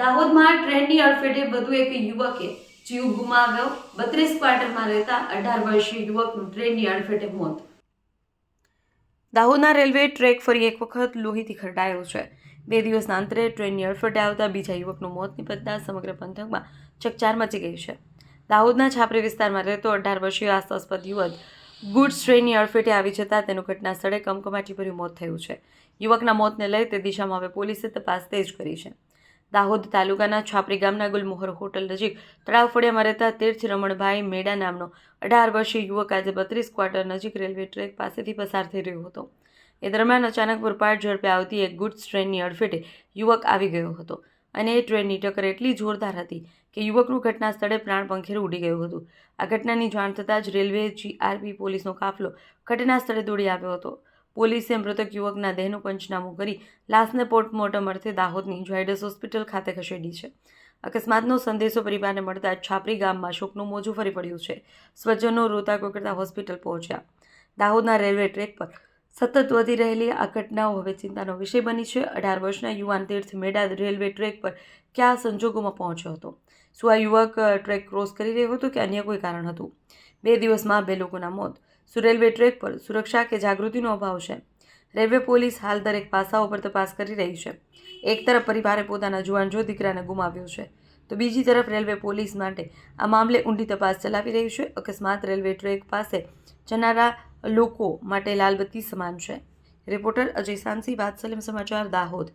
દાહોદમાં ટ્રેનની અડફેટે વધુ એક યુવકે જીવ ગુમાવ્યો. બત્રીસ ક્વાર્ટરમાં રહેતા અઢાર વર્ષીય યુવકનું ટ્રેનની અડફેટે મોત. દાહોદના રેલવે ટ્રેક ફરી એક વખત લોહીથી ખરડાયો છે. બે દિવસના અંતરે ટ્રેનની અડફેટે આવતા બીજા યુવકનું મોત નિપજતા સમગ્ર પંથકમાં ચકચાર મચી ગઈ છે. દાહોદના છાપરી વિસ્તારમાં રહેતો અઢાર વર્ષીય આશાસ્પદ યુવક ગુડ્સ ટ્રેનની અડફેટે આવી જતાં તેનું ઘટના સ્થળે કમકમાટીભર્યું મોત થયું છે. યુવકના મોતને લઈ તે દિશામાં હવે પોલીસે તપાસ તેજ કરી છે. દાહોદ તાલુકાના છાપરી ગામના ગુલમોહર હોટલ નજીક તળાવ ફળિયામાં રહેતા તીર્થ રમણભાઈ મેડા નામનો અઢાર વર્ષીય યુવક આજે બત્રીસ ક્વાર્ટર નજીક રેલવે ટ્રેક પાસેથી પસાર થઈ રહ્યો હતો. એ દરમિયાન અચાનક પુરપાટ ઝડપે આવતી એક ગુડ્સ ટ્રેનની અડફેટે યુવક આવી ગયો હતો અને એ ટ્રેનની ટક્કર એટલી જોરદાર હતી કે યુવકનું ઘટના સ્થળે પ્રાણ પંખેરું ઉડી ગયું હતું. આ ઘટનાની જાણ થતાં જ રેલવે જીઆરપી પોલીસનો કાફલો ઘટના સ્થળે દોડી આવ્યો હતો. પોલીસે મૃતક યુવકના દેહનું પંચનામું કરી લાશને પોસ્ટમોર્ટમ અર્થે દાહોદની ઝાયડસ હોસ્પિટલ ખાતે ખસેડી છે. અકસ્માતનો સંદેશો પરિવારને મળતા છાપરી ગામમાં શોકનું મોજું ફરી પડ્યું છે. સ્વજનો રોતા કોકરતા હોસ્પિટલ પહોંચ્યા. દાહોદના રેલવે ટ્રેક પર સતત વધી રહેલી આ ઘટનાઓ હવે ચિંતાનો વિષય બની છે. અઢાર વર્ષના યુવાન તીર્થ મેડા રેલવે ટ્રેક પર કયા સંજોગોમાં પહોંચ્યો હતો? શું આ યુવક ટ્રેક ક્રોસ કરી રહ્યો હતો કે અન્ય કોઈ કારણ હતું? બે દિવસમાં બે લોકોના મોત. શું રેલવે ટ્રેક પર સુરક્ષા કે જાગૃતિનો અભાવ છે? રેલવે પોલીસ હાલ દરેક પાસાઓ પર તપાસ કરી રહી છે. એક તરફ પરિવારે પોતાના જુવાન જો દીકરાને ગુમાવ્યો છે, તો બીજી તરફ રેલવે પોલીસ માટે આ મામલે ઊંડી તપાસ ચલાવી રહી છે. અકસ્માત રેલવે ટ્રેક પાસે જનારા લોકો માટે લાલબત્તી સમાન છે. રિપોર્ટર અજય સાંસી વાત સલીમ સમાચાર દાહોદ.